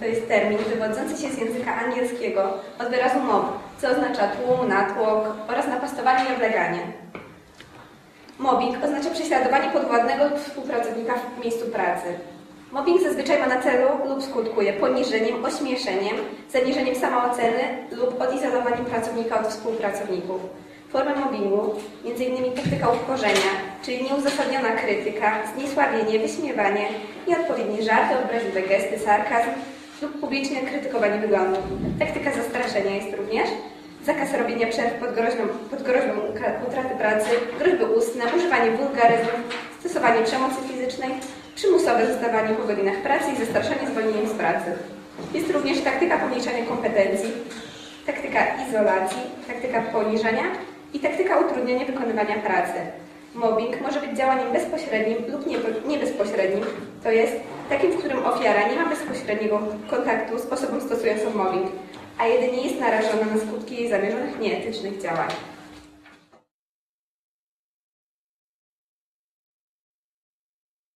to jest termin wywodzący się z języka angielskiego od wyrazu mob, co oznacza tłum, natłok oraz napastowanie i obleganie. Mobbing oznacza prześladowanie podwładnego lub współpracownika w miejscu pracy. Mobbing zazwyczaj ma na celu lub skutkuje poniżeniem, ośmieszeniem, zaniżeniem samooceny lub odizolowaniem pracownika od współpracowników. Formy mobbingu, m.in. taktyka upokorzenia, czyli nieuzasadniona krytyka, zniesławienie, wyśmiewanie, nieodpowiednie żarty, obraźliwe gesty, sarkazm lub publiczne krytykowanie wyglądu. Taktyka zastraszenia jest również zakaz robienia przerw pod groźbą, pod groźbą utraty pracy, groźby ustne, używanie wulgaryzmów, stosowanie przemocy fizycznej, przymusowe zostawanie po godzinach pracy i zastraszanie zwolnieniem z pracy. Jest również taktyka pomniejszania kompetencji, taktyka izolacji, taktyka poniżania i taktyka utrudniania wykonywania pracy. Mobbing może być działaniem bezpośrednim lub nie- niebezpośrednim, to jest takim, w którym ofiara nie ma bezpośredniego kontaktu z osobą stosującą mobbing, a jedynie jest narażona na skutki jej zamierzonych nieetycznych działań.